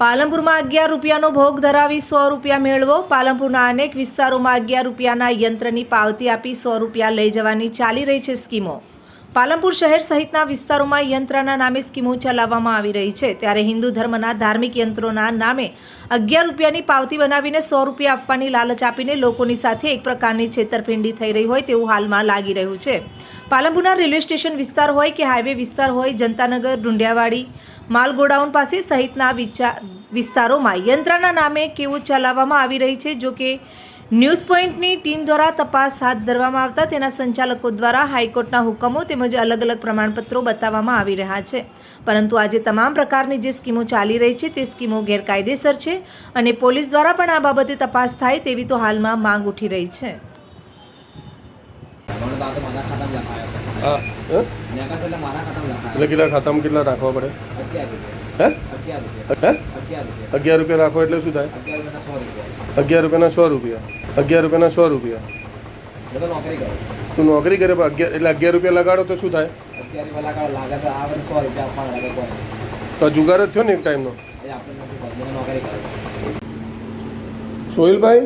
પાલનપુરમાં અગિયાર રૂપિયાનો ભોગ ધરાવી સો રૂપિયા મેળવો. પાલનપુરના અનેક વિસ્તારોમાં અગિયાર રૂપિયાના યંત્રની પાવતી આપી સો રૂપિયા લઈ જવાની ચાલી રહી છે સ્કીમો. પાલનપુર શહેર સહિતના વિસ્તારોમાં યંત્રના નામે સ્કીમો ચલાવવામાં આવી રહી છે. ત્યારે હિન્દુ ધર્મના ધાર્મિક યંત્રોના નામે અગિયાર રૂપિયાની પાવતી બનાવીને સો રૂપિયા આપવાની લાલચ આપીને લોકોની સાથે એક પ્રકારની છેતરપિંડી થઈ રહી હોય તેવું હાલમાં લાગી રહ્યું છે. પાલનપુરના રેલવે સ્ટેશન વિસ્તાર હોય કે હાઈવે વિસ્તાર હોય, જનતાનગર, ડુંડિયાવાડી માલ ગોડાઉન પાસે સહિતના વિસ્તારોમાં યંત્રના નામે કેવું ચલાવવામાં આવી રહી છે, જો કે ન્યૂઝ પોઈન્ટની ટીમ દ્વારા તપાસ હાથ ધરવામાં આવતા તેના સંચાલકો દ્વારા હાઈકોર્ટના હુકમો તેમજ અલગ અલગ પ્રમાણપત્રો બતાવવામાં આવી રહ્યા છે. પરંતુ આજે તમામ પ્રકારની જે સ્કીમો ચાલી રહી છે તે સ્કીમો ગેરકાયદેસર છે અને પોલીસ દ્વારા પણ આ બાબતે તપાસ થાય તેવી તો હાલમાં માંગ ઉઠી રહી છે. એટલે કેટલા ખાતામાં કેટલા રાખવા પડે? અગિયાર રૂપિયા હે? અગિયાર રૂપિયા હે? અગિયાર રૂપિયા અગિયાર રૂપિયા રાખો એટલે શું થાય? અગિયાર રૂપિયાના સો રૂપિયા. અગિયાર રૂપિયાના સો રૂપિયા. હું નોકરી કરું તું નોકરી કરે અગિયાર એટલે અગિયાર રૂપિયા લગાડો તો શું થાય? તો જુગાર જ થયો ને એક ટાઈમનો? એ આપણે નથી કરવું મને નોકરી કરું સોહિલભાઈ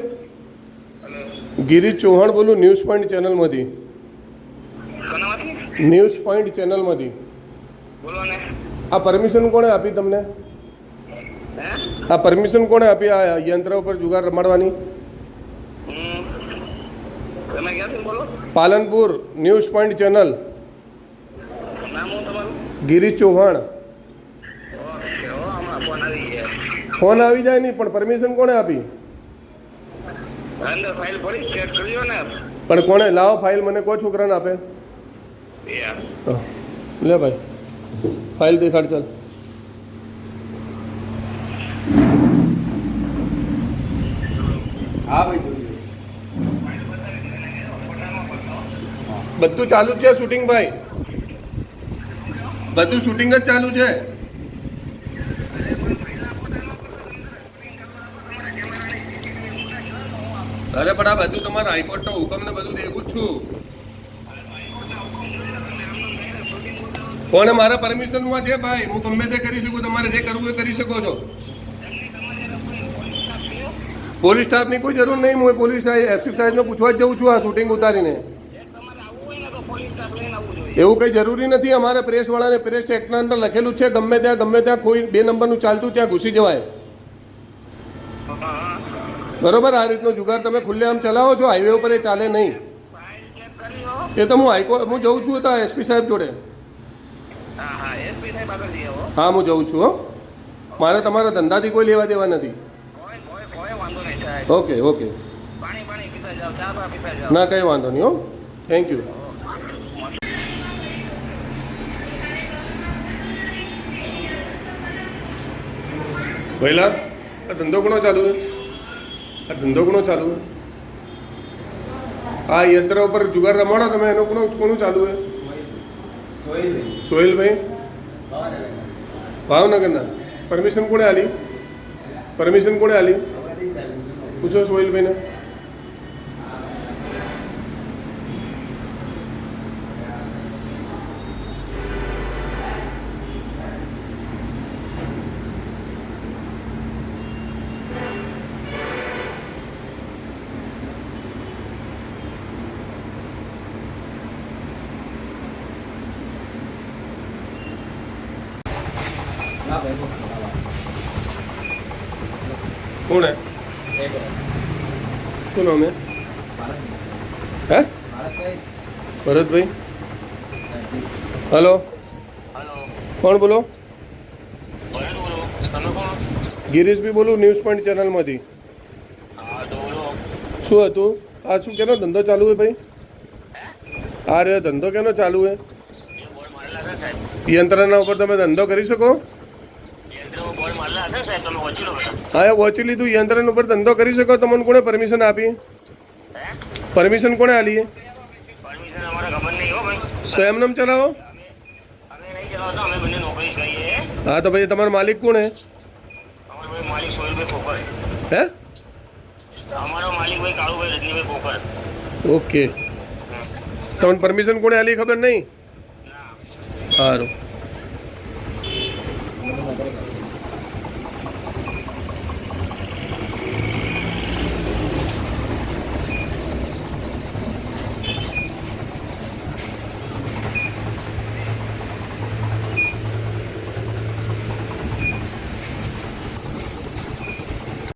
ગિરીશ ચૌહાણ બોલું ન્યૂઝ પોઈન્ટ ચેનલમાંથી. ન્યૂઝ પોઈન્ટ ચેનલમાંથી? બોલો ને આ પરમિશન કોણે આપી તમને? આ પરમિશન કોણે આપી આ યંત્ર ઉપર જુગાર રમાડવાની? Palanpur news point channel. Girish Chauhan. Phone આવી જાય નહીં પણ પરમિશન કોણે આપી? પણ કોણે? લાવો ફાઇલ મને કોઈ છોકરાને આપે. લે ભાઈ ફાઇલ દેખાડ ચાલ હા ભાઈ બધું ચાલુ જ છે શૂટિંગ ભાઈ બધું શૂટિંગ જ ચાલુ છે અરે પણ આ બધું તમારા હાઈકોર્ટનો હુકમ ને બધું દેખું જ છું। કોને મારા પરમિશનમાં છે ભાઈ? હું ગમે તે કરી શકું, તમારે જે કરવું એ કરી શકો છો. પોલીસ સ્ટાફની કોઈ જરૂર નહીં, હું પોલીસ એફસી સાહેબને પૂછવા જ જઉં છું આ શૂટિંગ ઉતારીને. એવું કંઈ જરૂરી નથી, અમારે પ્રેસવાળાને પ્રેસ એક્ટના અંદર લખેલું છે, ગમે ત્યાં ગમે ત્યાં કોઈ બે નંબરનું ચાલતું, ત્યાં ઘૂસી જવાય. બરોબર, આ રીતનો જુગાર તમે ખુલ્લે આમ ચલાવો છો હાઈવે ઉપર એ ચાલે નહીં. એ તો હું હાઈકોર્ટ હું જઉં છું તો એસપી સાહેબ જોડે હા હા એસપી સાહેબ આગળ જઈ આવો હા હું જઉં છું હો. મારે તમારા ધંધાથી કોઈ લેવા દેવા નથી. Okay okay. પાણી પાણી પીતા જાઓ ચા બા પીતા જાઓ. ના કંઈ વાંધો નહીં હો. થેન્ક યુ પહેલા આ ધંધો કોનો ચાલુ છે? આ ધંધો કોનો ચાલુ છે? આ યંત્ર ઉપર જુગાર રમાડો તમે એનો કોનો કોનું ચાલુ છે? સોહેલભાઈ? ભાવનગરના પરમિશન કોણે આલી પરમિશન કોણે આલી પૂછો સોહેલભાઈને કોણ? હે શું નામ હે હે? ભરતભાઈ? હલો? કોણ બોલો? ગિરીશભાઈ બોલું ન્યૂઝ પોઈન્ટ ચેનલમાંથી. શું હતું? આ શું કેનો ધંધો ચાલુ છે ભાઈ? આ રહ્યો ધંધો કેનો ચાલુ સાહેબ યંત્રના ઉપર તમે ધંધો કરી શકો? હા એ વોચી લીધું. યંત્ર ઉપર ધંધો કરી શકો. તમને કોણે પરમિશન આપી? પરમિશન કોણે આલી તો એમ ચલાવો. જ કરીએ. હા તો પછી તમારો માલિક કોણ હે? હે? અમારો માલિક ભાઈ કાળુભાઈ રજનીભાઈ પોકર ઓકે. તમને પરમિશન કોણે આલી ખબર નહીં? સારું.